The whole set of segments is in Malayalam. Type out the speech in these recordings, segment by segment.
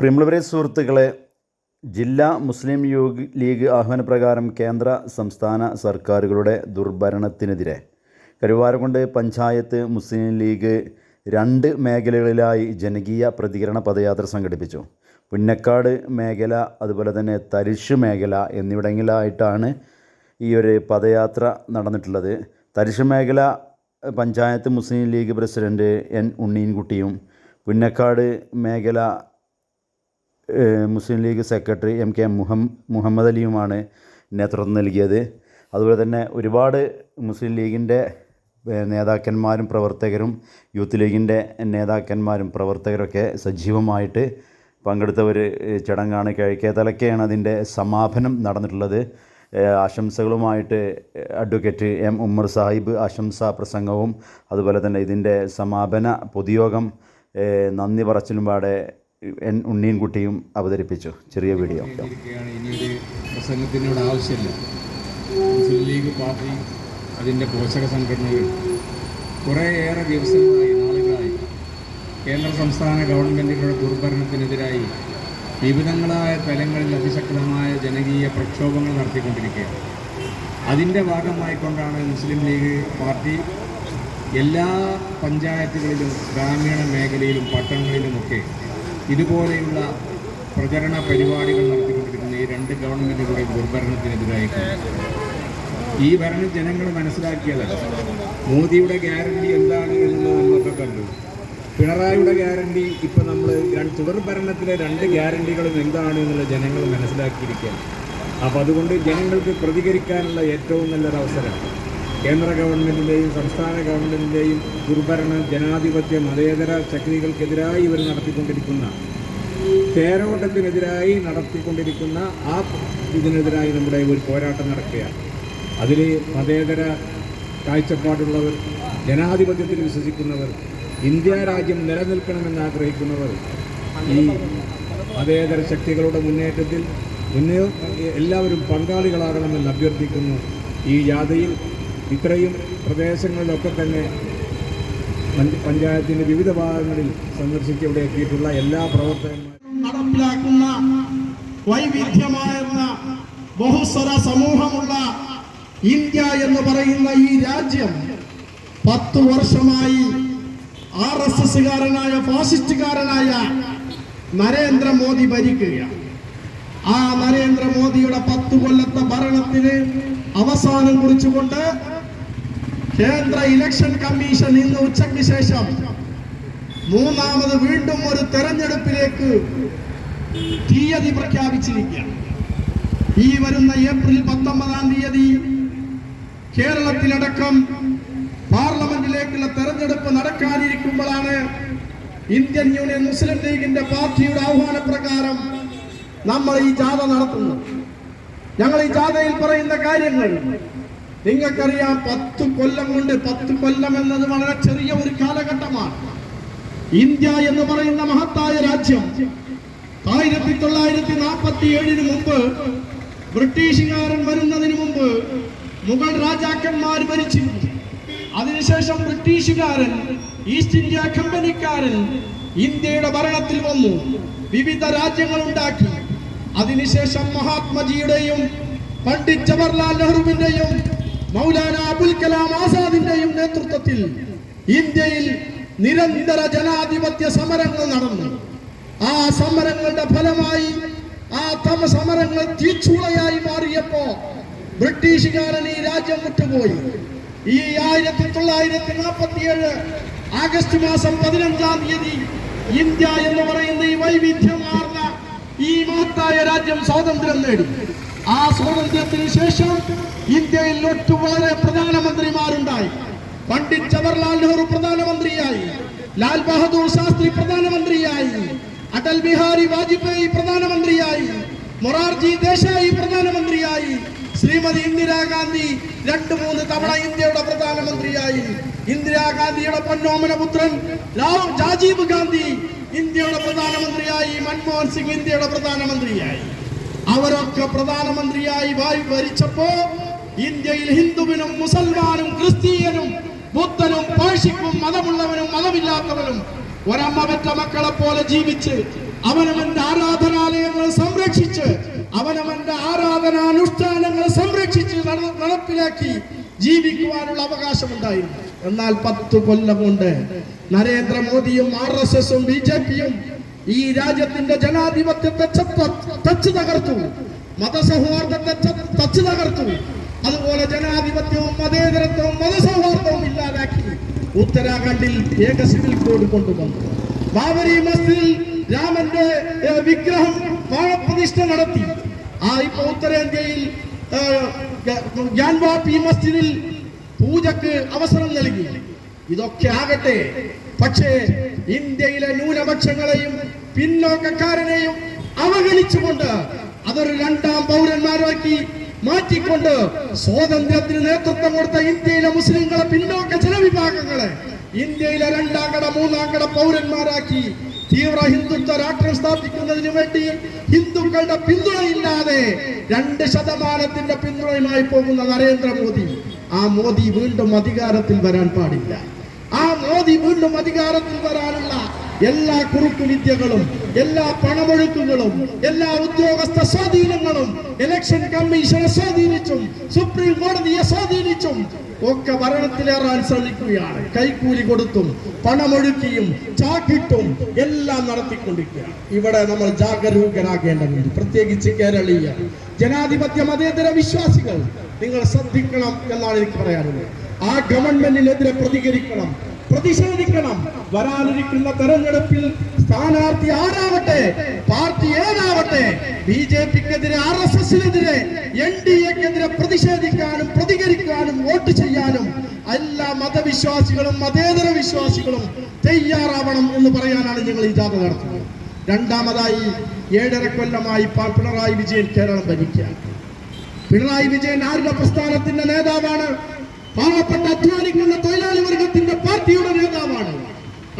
പ്രിയമുള്ളവരെ സുഹൃത്തുക്കളെ ജില്ലാ മുസ്ലിം യോഗ ലീഗ് ആഹ്വാനപ്രകാരം കേന്ദ്ര സംസ്ഥാന സർക്കാരുകളുടെ ദുർഭരണത്തിനെതിരെ കരുവാരക്കുണ്ട് പഞ്ചായത്ത് മുസ്ലിം ലീഗ് രണ്ട് മേഖലകളിലായി ജനകീയ പ്രതികരണ പദയാത്ര സംഘടിപ്പിച്ചു. പുന്നക്കാട് മേഖല അതുപോലെ തന്നെ തരിശ് മേഖല എന്നിവിടങ്ങളിലായിട്ടാണ് ഈ ഒരു പദയാത്ര നടന്നിട്ടുള്ളത്. തരിശ് മേഖല പഞ്ചായത്ത് മുസ്ലിം ലീഗ് പ്രസിഡന്റ് എൻ ഉണ്ണീൻകുട്ടിയും പുന്നക്കാട് മേഖല Muslim League secretary M K Muham Muhammad അലിയുമാണ് നേതൃത്വം നൽകിയത്. അതുപോലെ തന്നെ ഒരുപാട് മുസ്ലിം ലീഗിന്റെ നേതാക്കന്മാരും പ്രവർത്തകരും യൂത്ത് ലീഗിന്റെ നേതാക്കന്മാരും പ്രവർത്തകരൊക്കെ സജീവമായിട്ട് പങ്കെടുത്ത ഒരു ചടങ്ങാണ്. കിഴക്കേ തലക്കെയാണ് അതിന്റെ സമാപനം നടന്നിട്ടുള്ളത്. ആശംസകളുമായിട്ട് അഡ്വക്കേറ്റ് എം ഉമ്മർ സാഹിബ് ആശംസാ പ്രസംഗവും അതുപോലെ തന്നെ ഇതിന്റെ സമാപന പൊതുയോഗം നന്ദി പറച്ചിലും പാടെ എൻ ഉണ്ണീൻകുട്ടിയും അവതരിപ്പിച്ചു. ചെറിയ വീഡിയോ. ഇനിയൊരു പ്രസംഗത്തിനോട് ആവശ്യമില്ല. മുസ്ലിം ലീഗ് പാർട്ടി അതിന്റെ പോഷക സംഘടനകൾ കുറേയേറെ ദിവസങ്ങളായി നാളുകളായി കേന്ദ്ര സംസ്ഥാന ഗവൺമെന്റുകളുടെ ദുർഭരണത്തിനെതിരായി വിവിധങ്ങളായ തലങ്ങളിൽ അതിശക്തമായ ജനകീയ പ്രക്ഷോഭങ്ങൾ നടത്തിക്കൊണ്ടിരിക്കുകയാണ്. അതിന്റെ ഭാഗമായിക്കൊണ്ടാണ് മുസ്ലിം ലീഗ് പാർട്ടി എല്ലാ പഞ്ചായത്തുകളിലും ഗ്രാമീണ മേഖലയിലും പട്ടണങ്ങളിലുമൊക്കെ ഇതുപോലെയുള്ള പ്രചരണ പരിപാടികൾ നടത്തിക്കൊണ്ടിരിക്കുന്ന ഈ രണ്ട് ഗവൺമെന്റുകളുടെയും ദുർഭരണത്തിനെതിരായി ഈ ഭരണം ജനങ്ങൾ മനസ്സിലാക്കിയതല്ല മോദിയുടെ ഗ്യാരണ്ടി എന്താണ് എന്ന് കണ്ടു. പിണറായിയുടെ ഗ്യാരണ്ടി ഇപ്പം നമ്മൾ തുടർ ഭരണത്തിലെ രണ്ട് ഗ്യാരണ്ടികളും എന്താണ് എന്നുള്ള ജനങ്ങൾ മനസ്സിലാക്കിയിരിക്കുകയാണ്. അപ്പോൾ അതുകൊണ്ട് ജനങ്ങൾക്ക് പ്രതികരിക്കാനുള്ള ഏറ്റവും നല്ലൊരു അവസരം കേന്ദ്ര ഗവൺമെന്റിന്റെയും സംസ്ഥാന ഗവൺമെന്റിന്റെയും ദുർഭരണ ജനാധിപത്യ മതേതര ശക്തികൾക്കെതിരായി ഇവർ നടത്തിക്കൊണ്ടിരിക്കുന്ന തേരോട്ടത്തിനെതിരായി നടത്തിക്കൊണ്ടിരിക്കുന്ന ആ ഇതിനെതിരായി നമ്മുടെ ഒരു പോരാട്ടം നടക്കുകയാണ്. അതിൽ മതേതര കാഴ്ചപ്പാടുള്ളവർ ജനാധിപത്യത്തിൽ വിശ്വസിക്കുന്നവർ ഇന്ത്യ രാജ്യം നിലനിൽക്കണമെന്ന് ആഗ്രഹിക്കുന്നവർ ഈ മതേതര ശക്തികളുടെ മുന്നേറ്റത്തിൽ മുന്നേ എല്ലാവരും പങ്കാളികളാകണമെന്ന് അഭ്യർത്ഥിക്കുന്നു. ഈ ജാഥയിൽ ഇത്രയും പ്രദേശങ്ങളിലൊക്കെ തന്നെ പഞ്ചായത്തിന്റെ വിവിധ ഭാഗങ്ങളിൽ സന്ദർശിച്ച് ഇവിടെ എത്തിയിട്ടുള്ള എല്ലാ പ്രവർത്തകന്മാരും നടപ്പിലാക്കുന്ന വൈവിധ്യമായിരുന്ന ബഹുസ്വര സമൂഹമുള്ള ഇന്ത്യ എന്ന് പറയുന്ന ഈ രാജ്യം പത്തു വർഷമായി ആർ എസ് എസ്സുകാരനായ ഫാസിസ്റ്റുകാരനായ നരേന്ദ്രമോദി ഭരിക്കുകയാണ്. ആ നരേന്ദ്രമോദിയുടെ പത്തു കൊല്ലത്തെ ഭരണത്തിന് അവസാനം കുറിച്ചുകൊണ്ട് കേന്ദ്ര ഇലക്ഷൻ കമ്മീഷൻ ഇന്ന് ഉച്ചയ്ക്ക് ശേഷം മൂന്നാമത് വീണ്ടും ഒരു തെരഞ്ഞെടുപ്പിലേക്ക് തീയതി പ്രഖ്യാപിച്ചിരിക്കുകയാണ്. ഈ വരുന്ന ഏപ്രിൽ പത്തൊമ്പതാം തീയതി കേരളത്തിലടക്കം പാർലമെന്റിലേക്കുള്ള തെരഞ്ഞെടുപ്പ് നടക്കാനിരിക്കുമ്പോഴാണ് ഇന്ത്യൻ യൂണിയൻ മുസ്ലിം ലീഗിന്റെ പാർട്ടിയുടെ ആഹ്വാനപ്രകാരം നമ്മൾ ഈ ജാഥ നടത്തുന്നത്. ഞങ്ങൾ ഈ ജാഥയിൽ പറയുന്ന കാര്യങ്ങൾ നിങ്ങൾക്കറിയാം പത്ത് കൊല്ലം കൊണ്ട് പത്ത് കൊല്ലം എന്നത് വളരെ ചെറിയ ഒരു കാലഘട്ടമാണ്. ഇന്ത്യ എന്ന് പറയുന്ന മഹത്തായ രാജ്യം. ആയിരത്തി തൊള്ളായിരത്തി നാൽപ്പത്തി ഏഴിന് മുമ്പ് ബ്രിട്ടീഷുകാരൻ വരുന്നതിന് മുമ്പ് മുഗൾ രാജാക്കന്മാർ ഭരിച്ചിരുന്നു അതിനുശേഷം ബ്രിട്ടീഷുകാരൻ ഈസ്റ്റ് ഇന്ത്യ കമ്പനിക്കാരൻ ഇന്ത്യയുടെ ഭരണത്തിൽ വന്നു. വിവിധ രാജ്യങ്ങൾ ഉണ്ടാക്കി അതിനുശേഷം മഹാത്മജിയുടെയും പണ്ഡിറ്റ് ജവഹർലാൽ നെഹ്റുവിന്റെയും മൗലാന അബുൽ കലാം ആസാദിന്റെയും നേതൃത്വത്തിൽ ഇന്ത്യയിൽ നിരന്തര ജനാധിപത്യ സമരങ്ങൾ നടന്നു. ആ സമരങ്ങളുടെ ഫലമായി ആ തമ സമരങ്ങൾ തീച്ചൂളയായി മാറിയപ്പോ ബ്രിട്ടീഷുകാരൻ ഈ രാജ്യം വിട്ടുപോയി. ഈ ആയിരത്തി തൊള്ളായിരത്തി നാൽപ്പത്തി ഏഴ് ആഗസ്റ്റ് മാസം പതിനഞ്ചാം തീയതി ഇന്ത്യ എന്ന് പറയുന്ന ഈ വൈവിധ്യമാർന്ന ഈ മഹത്തായ രാജ്യം സ്വാതന്ത്ര്യം നേടി. ആ സ്വാതന്ത്ര്യത്തിന് ശേഷം ഇന്ത്യയിൽ ഒട്ടു വളരെ പ്രധാനമന്ത്രിമാരുണ്ടായി. പണ്ഡിറ്റ് ജവഹർലാൽ നെഹ്റു പ്രധാനമന്ത്രിയായി. ലാൽ ബഹദൂർ ശാസ്ത്രി പ്രധാനമന്ത്രിയായി. അടൽ ബിഹാരി വാജ്പേയി പ്രധാനമന്ത്രിയായി. മൊറാർജി ദേശായി പ്രധാനമന്ത്രിയായി. ശ്രീമതി ഇന്ദിരാഗാന്ധി രണ്ടു മൂന്ന് തവണ ഇന്ത്യയുടെ പ്രധാനമന്ത്രിയായി. ഇന്ദിരാഗാന്ധിയുടെ പൊന്നോമന പുത്രൻ രാജീവ് ഗാന്ധി ഇന്ത്യയുടെ പ്രധാനമന്ത്രിയായി. മൻമോഹൻ സിംഗ് ഇന്ത്യയുടെ പ്രധാനമന്ത്രിയായി. അവരൊക്കെ പ്രധാനമന്ത്രിയായി വായി ഭരിച്ചപ്പോ ഇന്ത്യയിൽ ഹിന്ദുവിനും മുസൽമാനും ക്രിസ്തീയനും ബുദ്ധനും പാഴ്ശിക്കും മതമുള്ളവനും മതമില്ലാത്തവനും ഒരമ്മ പെറ്റ മക്കളെ പോലെ ജീവിച്ച് അവനവന്റെ ആരാധനാലയങ്ങൾ സംരക്ഷിച്ച് അവനവന്റെ ആരാധനാനുഷ്ഠാനങ്ങൾ സംരക്ഷിച്ച് നടപ്പിലാക്കി ജീവിക്കുവാനുള്ള അവകാശമുണ്ടായിരുന്നു. എന്നാൽ പത്തു കൊല്ലം കൊണ്ട് നരേന്ദ്രമോദിയും ആർ എസ് എസും ബി ജെ പിയും ഈ രാജ്യത്തിന്റെ ജനാധിപത്യത്തെ തച്ചു തകർത്തു. മതസൗഹാർദ്ദത്തെ തച്ചു തകർത്തു. അതുപോലെ ജനാധിപത്യവും മതേതരത്വവും മതസൗഹാർദ്ദവും ഇല്ലാതാക്കി ഉത്തരാഖണ്ഡിൽ ഏക സിവിൽ കോഡ് കൊണ്ടുവന്നു. ബാബരി മസ്ജിദിൽ രാമന്റെ വിഗ്രഹം പാഴപ്രതിഷ്ഠ നടത്തി. ആ ഇപ്പൊ ഉത്തരേന്ത്യയിൽ ഏഹ്, ഗ്യാൻവാപ്പി മസ്ജിദിൽ പൂജക്ക് അവസരം നൽകി. ഇതൊക്കെ ആകട്ടെ. പക്ഷേ ഇന്ത്യയിലെ ന്യൂനപക്ഷങ്ങളെയും പിന്നോക്കക്കാരനെയും അവഗണിച്ചുകൊണ്ട് അതൊരു രണ്ടാം പൗരന്മാരാക്കി മാറ്റിക്കൊണ്ട് സ്വാതന്ത്ര്യത്തിന് നേതൃത്വം കൊടുത്ത ഇന്ത്യയിലെ മുസ്ലിങ്ങളെ പിന്നോക്ക ചില വിഭാഗങ്ങളെ ഇന്ത്യയിലെ രണ്ടാംകട മൂന്നാംകട പൗരന്മാരാക്കി തീവ്ര ഹിന്ദുത്വ രാഷ്ട്രം സ്ഥാപിക്കുന്നതിന് വേണ്ടി ഹിന്ദുക്കളുടെ പിന്തുണയില്ലാതെ രണ്ട് ശതമാനത്തിന്റെ പിന്തുണയുമായി പോകുന്ന നരേന്ദ്രമോദി. ആ മോദി വീണ്ടും അധികാരത്തിൽ വരാൻ പാടില്ല. ആ മോദി വീണ്ടും അധികാരത്തിൽ വരാനുള്ള എല്ലാ കുറുക്കുവിദ്യകളും എല്ലാ പണമൊഴുക്കുകളും എല്ലാ ഉദ്യോഗസ്ഥ സ്വാധീനങ്ങളും ഇലക്ഷൻ കമ്മീഷനെ സ്വാധീനിച്ചും സുപ്രീം കോടതിയെ സ്വാധീനിച്ചും ഒക്കെ ഭരണത്തിലേറാൻ ശ്രമിക്കുകയാണ്. കൈക്കൂലി കൊടുത്തും പണമൊഴുക്കിയും ചാക്കിട്ടും എല്ലാം നടത്തിക്കൊണ്ടിരിക്കുകയാണ്. ഇവിടെ നമ്മൾ ജാഗരൂകരാകേണ്ടതുണ്ട്. പ്രത്യേകിച്ച് കേരളീയ ജനാധിപത്യ മതേതര വിശ്വാസികൾ നിങ്ങൾ ശ്രദ്ധിക്കണം എന്നാണ് എനിക്ക് പറയാനുള്ളത്. ആ ഗവൺമെന്റിനെതിരെ പ്രതികരിക്കണം. പ്രതിഷേധിക്കണം. വരാനിരിക്കുന്ന തെരഞ്ഞെടുപ്പിൽ സ്ഥാനാർത്ഥി ആരാവട്ടെ? പാർട്ടി ഏതാവട്ടെ? ബി ജെ പിക്കെതിരെ ആർ എസ് എസിനെതിരെ എൻ ഡി എക്കെതിരെ പ്രതിഷേധിക്കാനും പ്രതികരിക്കാനും വോട്ട് ചെയ്യാനും എല്ലാ മതവിശ്വാസികളും മതേതര വിശ്വാസികളും തയ്യാറാവണം എന്ന് പറയാനാണ് ഞങ്ങൾ ഈ ജാഥ നടത്തുന്നത്. രണ്ടാമതായി ഏഴര കൊല്ലമായി പിണറായി വിജയൻ കേരളം ഭരിക്കുകയാണ്. പിണറായി വിജയൻ ആരുടെ പ്രസ്ഥാനത്തിന്റെ നേതാവാണ്? പാവപ്പെട്ട അധ്വാനിക്കുന്ന തൊഴിലാളി വർഗത്തിന്റെ പാർട്ടിയുടെ നേതാവാണ്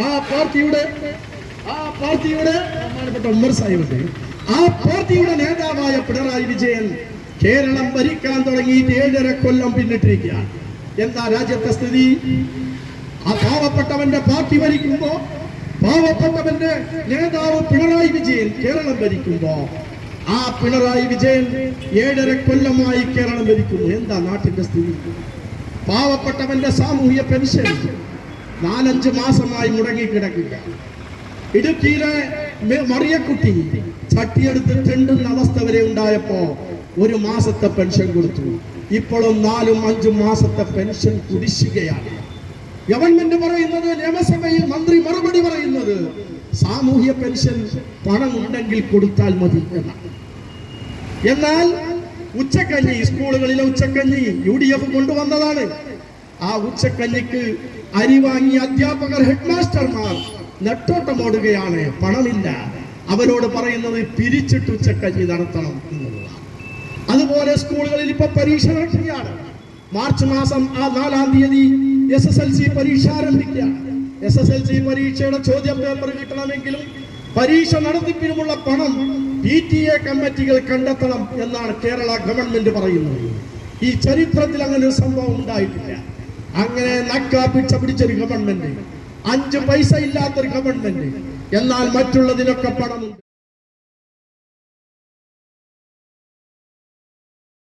ആ പാർട്ടിയുടെ ആ പാർട്ടിയുടെ ബഹുമാനപ്പെട്ട ഉമ്മർ സാഹിബ് ആ പാർട്ടിയുടെ നേതാവായ പിണറായി വിജയൻ കേരളം ഭരിക്കാൻ തുടങ്ങിയിട്ട് ഏഴര കൊല്ലം പിന്നിട്ടിരിക്കുകയാണ്. എന്താ രാജ്യത്തെ സ്ഥിതി? ആ പാവപ്പെട്ടവന്റെ പാർട്ടി ഭരിക്കുമ്പോ പാവപ്പെട്ടവന്റെ നേതാവ് പിണറായി വിജയൻ കേരളം ഭരിക്കുമ്പോ ആ പിണറായി വിജയൻ ഏഴര കൊല്ലമായി കേരളം ഭരിക്കുന്നു. എന്താ നാട്ടിന്റെ സ്ഥിതി? പാവപ്പെട്ടവന്റെ സാമൂഹ്യ പെൻഷൻ നാലഞ്ച് മാസമായി മുടങ്ങി കിടക്കുക. ഇടുക്കിയിലെ മറിയക്കുട്ടി ചട്ടിയെടുത്ത് തെണ്ടുന്ന അവസ്ഥ വരെ ഉണ്ടായപ്പോ ഒരു മാസത്തെ പെൻഷൻ കൊടുത്തു. ഇപ്പോഴും നാലും അഞ്ചും മാസത്തെ പെൻഷൻ കുടിശ്ശികയാണ്. ഗവൺമെന്റ് പറയുന്നത് നിയമസഭയിൽ മന്ത്രി മറുപടി പറയുന്നത് സാമൂഹ്യ പെൻഷൻ പണം ഉണ്ടെങ്കിൽ കൊടുത്താൽ മതി എന്നാണ്. എന്നാൽ ഉച്ചക്കഞ്ഞി സ്കൂളുകളിലെ ഉച്ചക്കഞ്ഞി യു ഡി എഫ് കൊണ്ടുവന്നതാണ്. ആ ഉച്ചക്കഞ്ഞിക്ക് അരി വാങ്ങിയ അധ്യാപകർ ഹെഡ് മാസ്റ്റർമാർ നെട്ടോട്ടമോടുകയാണ് പണമില്ല. അവരോട് പറയുന്നത് പിരിച്ചിട്ട് ഉച്ചക്കഞ്ഞി നടത്തണം എന്നുള്ളതാണ്. അതുപോലെ സ്കൂളുകളിൽ ഇപ്പൊ പരീക്ഷ നടക്കുകയാണ്. മാർച്ച് മാസം ആ നാലാം തീയതി എസ് എസ് എൽ സി പരീക്ഷ ആരംഭിക്കുകയാണ് എസ് എസ് എൽ സി പരീക്ഷയുടെ ചോദ്യം പേപ്പർ കിട്ടണമെങ്കിലും പരീക്ഷ നടത്തിപ്പിനുമുള്ള പണം പി ടി എ കമ്മിറ്റികൾ കണ്ടെത്തണം എന്നാണ് കേരള ഗവൺമെന്റ് പറയുന്നത്. ഈ ചരിത്രത്തിൽ അങ്ങനെ ഒരു സംഭവം ഉണ്ടായിട്ടില്ല. അങ്ങനെ നക്കാപ്പിച്ച പിടിച്ചൊരു ഗവൺമെന്റ് അഞ്ച് പൈസ ഇല്ലാത്തൊരു ഗവൺമെന്റ് എന്നാൽ മറ്റുള്ളതിനൊക്കെ പണമുണ്ട്